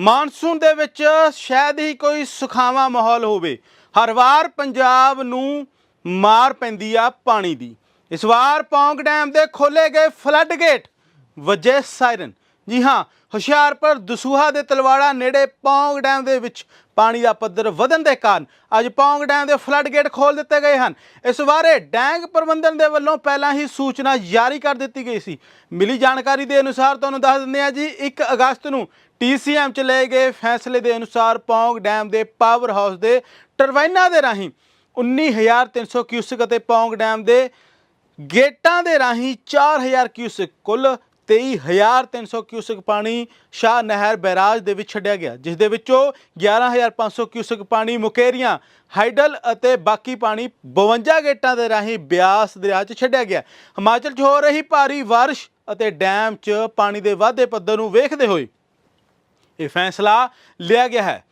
Monsoon ਦੇ ਵਿੱਚ ਸ਼ਾਇਦ ਹੀ ਕੋਈ ਸੁਖਾਵਾਂ ਮਾਹੌਲ ਹੋਵੇ। ਹਰ ਵਾਰ ਪੰਜਾਬ ਨੂੰ ਮਾਰ ਪੈਂਦੀ ਆ ਪਾਣੀ ਦੀ। ਇਸ ਵਾਰ ਪੌਂਗ ਡੈਮ ਦੇ ਖੋਲੇ ਗਏ ਫਲੱਡ ਗੇਟ ਵਜੇ ਸਾਇਰਨ ਜੀ ਹਾਂ, ਹੁਸ਼ਿਆਰਪੁਰ ਦਸੂਹਾ ਦੇ ਤਲਵਾੜਾ ਨੇੜੇ ਪੌਂਗ ਡੈਮ ਦੇ ਵਿੱਚ ਪਾਣੀ ਦਾ ਪੱਧਰ ਵਧਣ ਦੇ ਕਾਰਨ ਅੱਜ ਪੌਂਗ ਡੈਮ ਦੇ ਫਲੱਡ ਗੇਟ ਖੋਲ ਦਿੱਤੇ ਗਏ ਹਨ। ਇਸ ਬਾਰੇ ਡੈਂਗ ਪ੍ਰਬੰਧਨ ਦੇ ਵੱਲੋਂ ਪਹਿਲਾਂ ਹੀ ਸੂਚਨਾ ਜਾਰੀ ਕਰ ਦਿੱਤੀ ਗਈ ਸੀ। ਮਿਲੀ ਜਾਣਕਾਰੀ ਦੇ ਅਨੁਸਾਰ ਤੁਹਾਨੂੰ ਦੱਸ ਦਿੰਦੇ ਹਾਂ ਜੀ 1 ਅਗਸਤ ਨੂੰ ਟੀਸੀਐਮ ਚ ਲਏ ਗਏ ਫੈਸਲੇ ਦੇ ਅਨੁਸਾਰ ਪੌਂਗ ਡੈਮ ਦੇ ਪਾਵਰ ਹਾਊਸ ਦੇ ਟਰਬਾਈਨਾਂ ਦੇ ਰਾਹੀਂ 19300 ਕਿਊਸਕ ਅਤੇ ਪੌਂਗ ਡੈਮ ਦੇ ਗੇਟਾਂ ਦੇ ਰਾਹੀਂ 4000 ਕਿਊਸਿਕ ਕੁੱਲ 23300 ਕਿਊਸਕ ਪਾਣੀ ਸ਼ਾਹ ਨਹਿਰ ਬੈਰਾਜ ਦੇ ਵਿੱਚ ਛੱਡਿਆ ਗਿਆ, ਜਿਸ ਦੇ ਵਿੱਚੋਂ 11500 ਕਿਊਸਕ ਪਾਣੀ ਮੁਕੇਰੀਆਂ, ਹਾਈਡਲ ਅਤੇ ਬਾਕੀ ਪਾਣੀ 52 ਗੇਟਾਂ ਦੇ ਰਾਹੀਂ ਬਿਆਸ ਦਰਿਆ 'ਚ ਛੱਡਿਆ ਗਿਆ। ਹਿਮਾਚਲ 'ਚ ਹੋ ਰਹੀ ਭਾਰੀ ਬਾਰਿਸ਼ ਅਤੇ ਡੈਮ 'ਚ ਪਾਣੀ ਦੇ ਵਾਧੇ ਪੱਧਰ ਨੂੰ ਵੇਖਦੇ ਹੋਏ ਇਹ ਫੈਸਲਾ ਲਿਆ ਗਿਆ ਹੈ।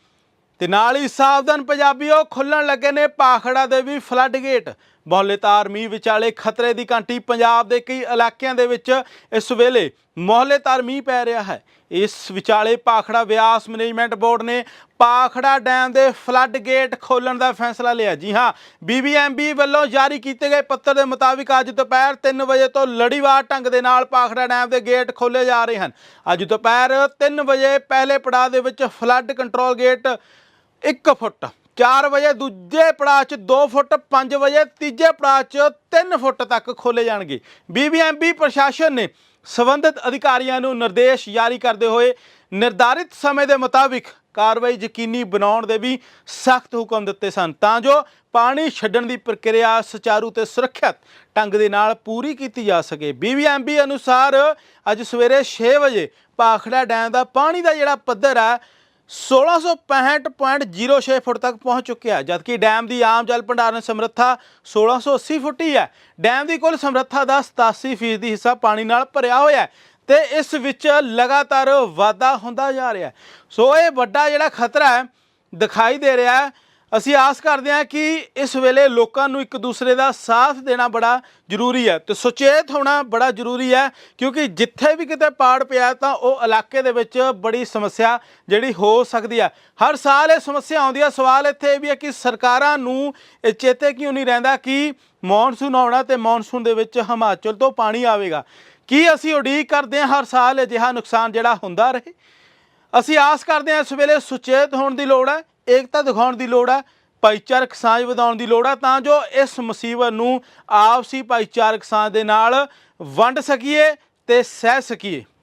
ਤੇ ਨਾਲ ਹੀ ਸਾਵਧਾਨ ਪੰਜਾਬੀਓ ਖੁੱਲਣ ਲੱਗੇ ਨੇ ਪਾਖੜਾ ਦੇ ਵੀ ਫਲੱਡ ਗੇਟ। ਮੌਹਲੇਤਾਰ ਮੀਂਹ ਵਿਚਾਲੇ ਖਤਰੇ ਦੀ ਘੰਟੀ। ਪੰਜਾਬ ਦੇ ਕਈ ਇਲਾਕਿਆਂ ਦੇ ਵਿੱਚ ਇਸ ਵੇਲੇ ਮੌਹਲੇਤਾਰ ਮੀਂਹ ਪੈ ਰਿਹਾ ਹੈ। ਇਸ ਵਿਚਾਲੇ ਪਾਖੜਾ ਵਿਆਸ ਮੈਨੇਜਮੈਂਟ ਬੋਰਡ ਨੇ ਪਾਖੜਾ ਡੈਮ ਦੇ ਫਲੱਡ ਗੇਟ ਖੋਲਣ ਦਾ ਫੈਸਲਾ ਲਿਆ। ਜੀ ਹਾਂ ਬੀਬੀਐਮਬੀ ਵੱਲੋਂ ਜਾਰੀ ਕੀਤੇ ਗਏ ਪੱਤਰ ਦੇ ਮੁਤਾਬਿਕ ਅੱਜ ਦੁਪਹਿਰ 3 ਵਜੇ ਤੋਂ ਲੜੀਵਾਰ ਢੰਗ ਦੇ ਨਾਲ ਪਾਖੜਾ ਡੈਮ ਦੇ ਗੇਟ ਖੋਲੇ ਜਾ ਰਹੇ ਹਨ। ਅੱਜ ਦੁਪਹਿਰ 3 ਵਜੇ ਪਹਿਲੇ ਪੜਾਅ ਦੇ ਵਿੱਚ ਫਲੱਡ ਕੰਟਰੋਲ ਗੇਟ 1 ਫੁੱਟ 4 ਵਜੇ ਦੂਜੇ ਪੜਾਅ 'ਚ 2 ਫੁੱਟ 5 ਵਜੇ ਤੀਜੇ ਪੜਾਅ 'ਚ 3 ਫੁੱਟ ਤੱਕ ਖੋਲੇ ਜਾਣਗੇ। ਬੀਬੀਐਮਬੀ ਪ੍ਰਸ਼ਾਸਨ ਨੇ ਸਬੰਧਿਤ ਅਧਿਕਾਰੀਆਂ ਨੂੰ ਨਿਰਦੇਸ਼ ਜਾਰੀ ਕਰਦੇ ਹੋਏ ਨਿਰਧਾਰਿਤ ਸਮੇਂ ਦੇ ਮੁਤਾਬਿਕ ਕਾਰਵਾਈ ਯਕੀਨੀ ਬਣਾਉਣ ਦੇ ਵੀ ਸਖਤ ਹੁਕਮ ਦਿੱਤੇ ਸਨ। ਤਾਂ ਜੋ ਪਾਣੀ ਛੱਡਣ ਦੀ ਪ੍ਰਕਿਰਿਆ ਸੁਚਾਰੂ ਤੇ ਸੁਰੱਖਿਅਤ ਢੰਗ ਦੇ ਨਾਲ ਪੂਰੀ ਕੀਤੀ ਜਾ ਸਕੇ। ਬੀਬੀਐਮਬੀ ਅਨੁਸਾਰ ਅੱਜ ਸਵੇਰੇ 6 ਵਜੇ ਪਾਖੜਾ ਡੈਮ ਦਾ ਪਾਣੀ ਦਾ ਜਿਹੜਾ ਪੱਧਰ ਹੈ 1665.06 ਫੁੱਟ ਤੱਕ ਪਹੁੰਚ ਚੁੱਕਿਆ ਜਦਕਿ ਡੈਮ ਦੀ ਆਮ ਜਲ ਭੰਡਾਰਨ ਸਮਰੱਥਾ 1680 ਫੁੱਟ ਹੀ ਹੈ। ਡੈਮ ਦੀ ਕੁੱਲ ਸਮਰੱਥਾ ਦਾ 87% ਹਿੱਸਾ ਪਾਣੀ ਨਾਲ ਭਰਿਆ ਹੋਇਆ ਹੈ ਤੇ ਇਸ ਵਿੱਚ ਲਗਾਤਾਰ ਵਾਧਾ ਹੁੰਦਾ ਜਾ ਰਿਹਾ ਸੋ ਇਹ ਵੱਡਾ ਜਿਹੜਾ ਖਤਰਾ ਹੈ, ਦਿਖਾਈ ਦੇ ਰਿਹਾ ਹੈ ਅਸੀਂ ਆਸ ਕਰਦੇ ਹਾਂ ਕਿ ਇਸ ਵੇਲੇ ਲੋਕਾਂ ਨੂੰ ਇੱਕ ਦੂਸਰੇ ਦਾ ਸਾਥ ਦੇਣਾ ਬੜਾ ਜ਼ਰੂਰੀ ਹੈ ਤੇ ਸੁਚੇਤ ਹੋਣਾ ਬੜਾ ਜ਼ਰੂਰੀ ਹੈ, ਕਿਉਂਕਿ ਜਿੱਥੇ ਵੀ ਕਿਤੇ ਪਾੜ ਪਿਆ ਤਾਂ ਉਹ ਇਲਾਕੇ ਦੇ ਵਿੱਚ ਬੜੀ ਸਮੱਸਿਆ ਜਿਹੜੀ ਹੋ ਸਕਦੀ ਹੈ। ਹਰ ਸਾਲ ਇਹ ਸਮੱਸਿਆ ਆਉਂਦੀ ਹੈ। ਸਵਾਲ ਇੱਥੇ ਇਹ ਵੀ ਹੈ ਕਿ ਸਰਕਾਰਾਂ ਨੂੰ ਇਹ ਚੇਤੇ ਕਿਉਂ ਨਹੀਂ ਰਹਿੰਦਾ ਕਿ ਮੌਨਸੂਨ ਆਉਣਾ ਤੇ ਮੌਨਸੂਨ ਦੇ ਵਿੱਚ ਹਿਮਾਚਲ ਤੋਂ ਪਾਣੀ ਆਵੇਗਾ? ਕੀ ਅਸੀਂ ਉਡੀਕ ਕਰਦੇ ਹਾਂ ਹਰ ਸਾਲ ਅਜਿਹਾ ਨੁਕਸਾਨ ਜਿਹੜਾ ਹੁੰਦਾ ਰਹੇ? ਅਸੀਂ ਆਸ ਕਰਦੇ ਹਾਂ ਇਸ ਵੇਲੇ ਸੁਚੇਤ ਹੋਣ ਦੀ ਲੋੜ ਹੈ, ਏਕਤਾ ਦਿਖਾਉਣ ਦੀ ਲੋੜ ਹੈ, ਭਾਈਚਾਰਕ ਸਾਂਝ ਵਧਾਉਣ ਦੀ ਲੋੜ ਹੈ, ਤਾਂ ਜੋ ਇਸ ਮੁਸੀਬਤ ਨੂੰ ਆਪਸੀ ਭਾਈਚਾਰਕ ਸਾਂਝ ਦੇ ਨਾਲ ਵੰਡ ਸਕੀਏ ਤੇ ਸਹਿ ਸਕੀਏ।